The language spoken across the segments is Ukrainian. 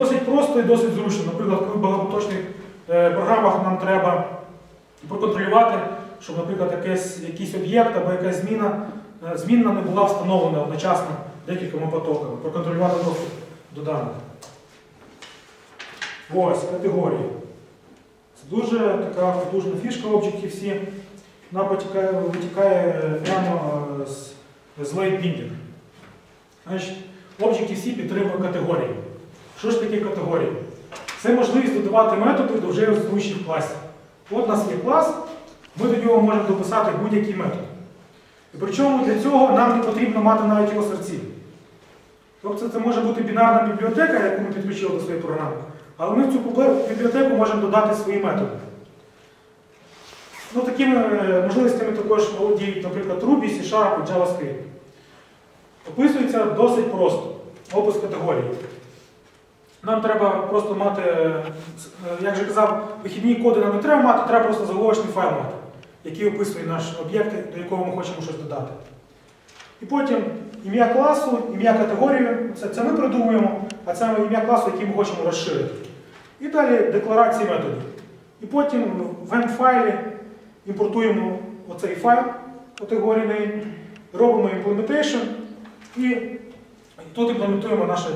Досить просто і досить зручно. Наприклад, коли в багатоточних е, програмах нам треба проконтролювати, щоб, наприклад, якийсь, якийсь об'єкт або якась зміна, е, змінна не була встановлена одночасно декількома потоками, проконтролювати доступ до даних. Ось категорії. Це дуже така потужна фішка Objective-C. Вона потікає, витікає прямо е, з, з лейтбіндінг. Значить, Objective-C підтримує категорії. Що ж таке категорії? Це можливість додавати методи до вже існуючих класів. От у нас є клас, ми до нього можемо дописати будь-який метод. І причому для цього нам не потрібно мати навіть його серці. Тобто це може бути бінарна бібліотека, яку ми підключили до своєї програми, але ми в цю бібліотеку можемо додати свої методи. Ну, Такими е, можливостями також володіють, наприклад, Ruby, C-Sharp і JavaScript. Описується досить просто. Опис категорії. Нам треба просто мати, е, як же казав, вихідні коди нам не треба мати, треба просто заголовочний файл мати, який описує наш об'єкт, до якого ми хочемо щось додати. І потім ім'я класу, ім'я категорії, це, це ми придумуємо, а це ім'я класу, який ми хочемо розширити. І далі декларації методів. І потім в end-файлі імпортуємо оцей файл категорійний, робимо implementation і тут імплементуємо наші,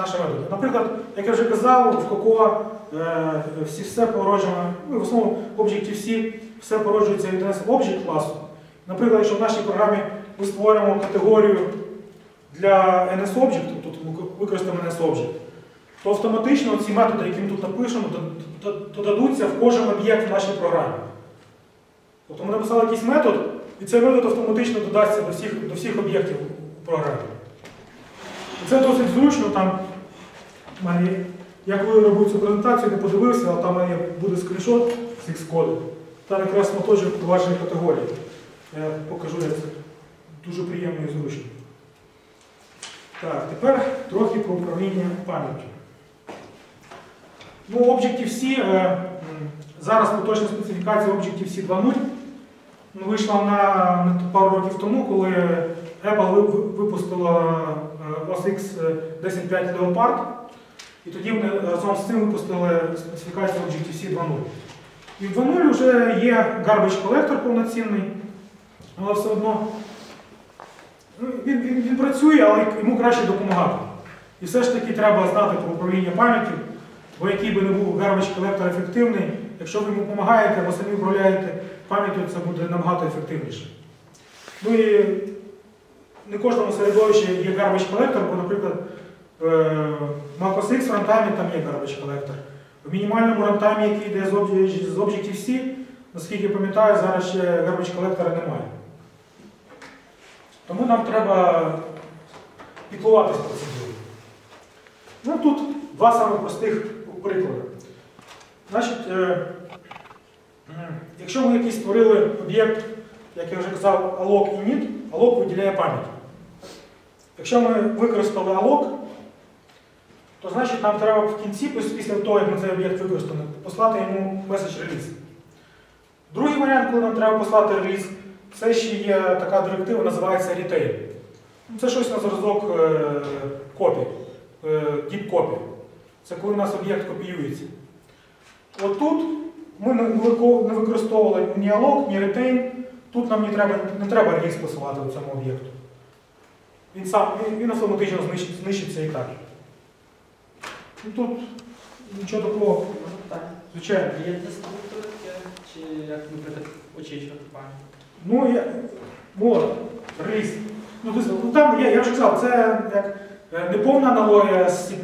наші методи. Наприклад, як я вже казав, в Cocoa е, всі, все породжено, ну, в основному в Objective-C все породжується від NSObject класу. Наприклад, якщо в нашій програмі ми створимо категорію для NSObject, тут ми використаємо NSObject, то автоматично ці методи, які ми тут напишемо, додадуться в кожен об'єкт в нашій програмі. Тобто ми написали якийсь метод, і цей метод автоматично додасться до всіх, до всіх об'єктів у програмі. Це досить зручно, там мене я коли робив цю презентацію, не подивився, але там мене буде скріншот з коду. Там якраз моточок впровадження категорії. Я покажу, як це дуже приємно і зручно. Так, тепер трохи про управління пам'яттю. Ну, Objective-C, е, зараз поточна специфікація Objective-C 2.0 ну, вийшла на, на пару років тому, коли Apple ви- ви- випустила е, OS X 10.5 Leopard, і тоді вони разом з цим випустили специфікацію Objective-C 2.0. І в 2.0 вже є garbage collector повноцінний, але все одно ну, він, він, він працює, але йому краще допомагати. І все ж таки треба знати про управління пам'яттю, бо який би не був garbage collector ефективний, якщо ви йому допомагаєте або самі управляєте пам'яттю, це буде набагато ефективніше. Ну і не кожному середовищі є garbage collector, бо, наприклад, е, в Mac OS X в рантаймі там є garbage collector. В мінімальному рантаймі, який йде з Obje- з Objective-C, наскільки я пам'ятаю, зараз ще garbage collector немає. Тому нам треба піклуватися про це діло. Ну тут два самих простих приклади. Значить, е, якщо ми якийсь створили об'єкт, як я вже казав, alloc і init, alloc виділяє пам'ять. Якщо ми використали alloc, то значить нам треба в кінці, після того, як ми цей об'єкт використали, послати йому меседж реліз. Другий варіант, коли нам треба послати реліз, це ще є така директива, називається retain. Ну, Це щось на зразок е, копій, е, deep copy. Це коли у нас об'єкт копіюється. От тут ми не використовували ні alloc, ні retain. Тут нам не треба, не реліз посилати у цьому об'єкту. Він сам він, він автоматично знищиться і так. Ну, тут нічого такого, Так. звичайно. Є деструктор, чи як, наприклад, очищувати пам'ять? Ну, я, от, реліз. Ну, ну, там є, я вже казав, це як е, неповна аналогія з C++.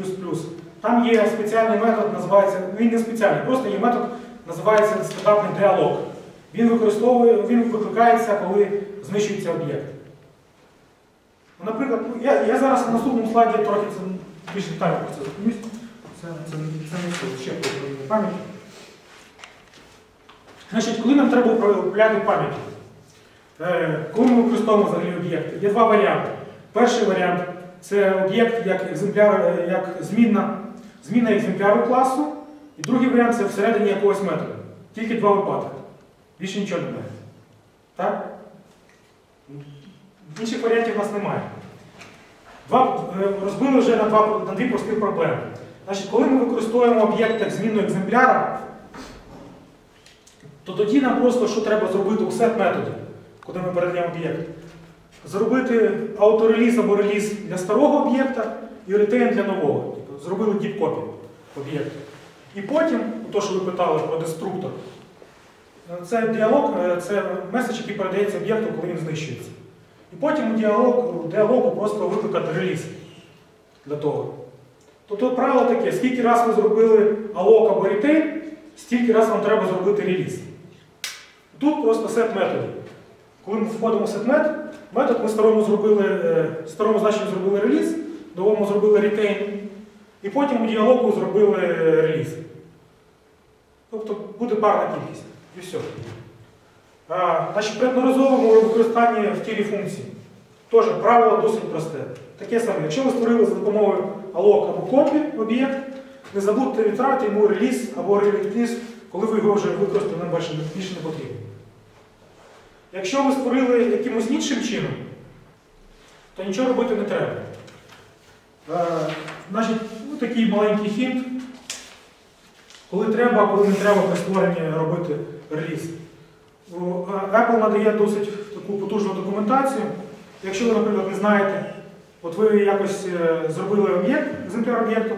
Там є спеціальний метод, називається, ну, він не спеціальний, просто є метод, називається стандартний діалог. Він використовує, він викликається, коли знищується об'єкт. Ну, Наприклад, ну, я, я зараз на наступному слайді трохи це більш детально про це зупинюсь. Це, не все, ще про пам'яті. Значить, коли нам треба управляти пам'яттю? Е, Коли ми використовуємо взагалі об'єкти? Є два варіанти. Перший варіант це об'єкт як екземпляр, е, як змінна, зміна екземпляру класу, і другий варіант це всередині якогось методу. Тільки два випадки. Більше нічого немає. Так? Інших варіантів у нас немає. Два, е, розбили вже на, два, на дві прості проблеми. Значить, коли ми використовуємо об'єкт як змінну екземпляра, то тоді нам просто що треба зробити у сет методі, куди ми передаємо об'єкт. Зробити автореліз або реліз для старого об'єкта і ретейн для нового. Тобто зробили діп-копі об'єкту. І потім, то, що ви питали про деструктор, це діалог, е, це меседж, який передається об'єкту, коли він знищується. І потім у діалогу просто викликати реліз для того. Тобто правило таке, скільки раз ви зробили алок або ретейн, стільки раз вам треба зробити реліз. Тут просто сет методів. Коли ми входимо в сет метод, метод ми старому зробили, е, старому значенню зробили реліз, новому зробили ретейн, і потім у діалогу зробили е, реліз. Тобто буде парна кількість. І все. А, значить, при одноразовому використанні в тілі функції. Теж правило досить просте. Таке саме, якщо ви створили за допомогою алок або копі об'єкт, не забудьте відправити йому реліз або реліз, коли ви його вже використали, нам більше, не потрібно. Якщо ви створили якимось іншим чином, то нічого робити не треба. Е, значить, ну, такий маленький хінт. Коли треба, коли не треба при створенні робити реліз. Е, Apple надає досить таку потужну документацію. Якщо ви, наприклад, не знаєте, от ви якось е, зробили об'єкт, екземпляр об'єкту,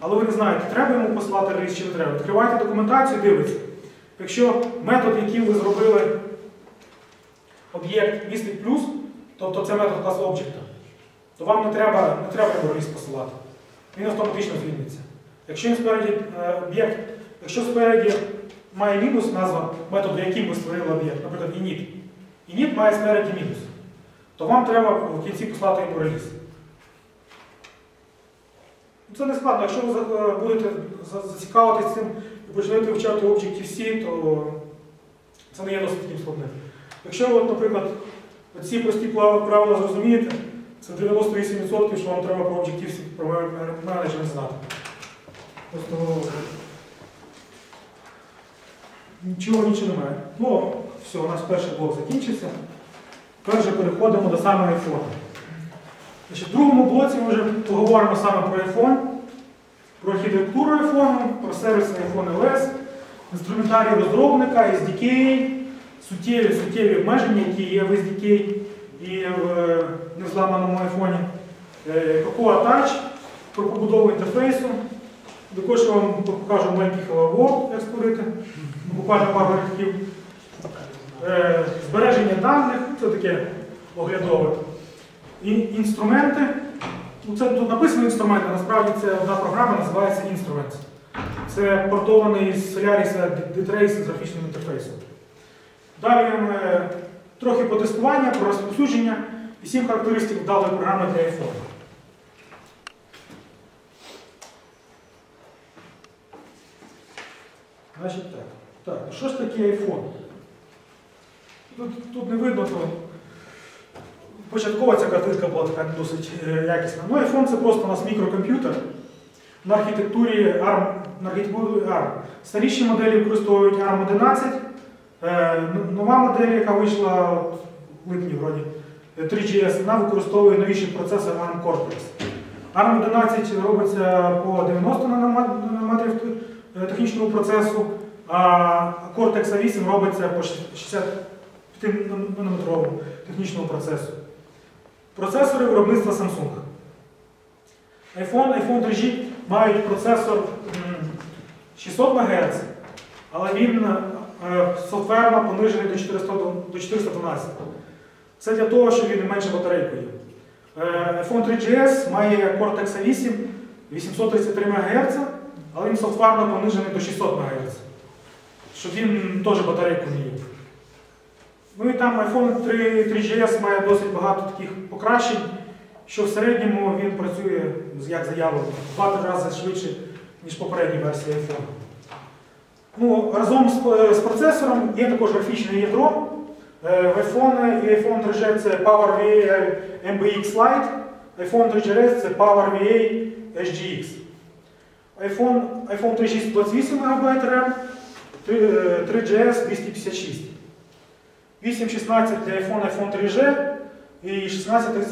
але ви не знаєте, треба йому послати реліз чи не треба. Відкривайте документацію, дивіться. Якщо метод, який ви зробили об'єкт містить плюс, тобто це метод класу об'єкта, то вам не треба, не треба його реліз посилати. Він автоматично звільниться. Якщо він спереді е, об'єкт, якщо спереді має мінус назва методу, яким ви створили об'єкт, наприклад, init, init має спереді мінус, то вам треба в кінці послати йому реліз. Це не складно. Якщо ви е, будете за- зацікавитись цим і почнете вивчати Objective-C, то це не є досить складним. Якщо ви, наприклад, ці прості правила зрозумієте, це 98%, що вам треба про Objective-C, про менеджмент знати. Просто нічого нічого немає. Ну, все, у нас перший блок закінчився. Тепер вже переходимо до самого iPhone. Значить, в другому блоці ми вже поговоримо саме про iPhone, про архітектуру iPhone, про сервіси iPhone OS, інструментарій розробника, SDK, суттєві, суттєві обмеження, які є в SDK і в е, незламаному iPhone, е, Cocoa Touch, про побудову інтерфейсу. Також я вам покажу маленький Hello як створити, буквально пару рядків. Е, Збереження даних, це таке оглядове. І інструменти. Ну, Це тут написано інструменти, насправді це одна програма, називається Instruments. Це портований з Solaris D-Trace з графічним інтерфейсом. Далі е, трохи потестування, про розповсюдження і сім характеристик вдалої програми для iPhone. Значить так. Так, що ж таке iPhone? Тут, тут не видно, то початкова ця картинка була така досить е, якісна. Ну, iPhone це просто у нас мікрокомп'ютер на архітектурі ARM. На архітектурі ARM. Старіші моделі використовують ARM 11. Е, ну, Нова модель, яка вийшла в липні вроді, е, 3GS, вона використовує новіший процесор ARM Cortex. ARM 11 робиться по 90 нанометрів е, технічного процесу, а Cortex A8 робиться по 65 нанометровому технічному процесу. Процесори виробництва Samsung. iPhone, iPhone 3G мають процесор 600 МГц, але він е, софтверно понижений до 400 до 412. Це для того, щоб він менше батарейкою. Е, iPhone 3GS має Cortex A8 833 МГц, але він софтверно понижений до 600 МГц, щоб він теж батарейку не їв. Ну і там iPhone 3, 3GS має досить багато таких покращень, що в середньому він працює, як заявлено, в 2-3 рази швидше, ніж попередні версії iPhone. Ну, разом з, е, з процесором є також графічне ядро. Е, В iPhone і iPhone 3G це PowerVA MBX Lite, iPhone 3GS це PowerVA SGX. iPhone, iPhone 3G 28 МБ RAM, 3GS 256. 8.16 для iPhone, iPhone 3G і 16.32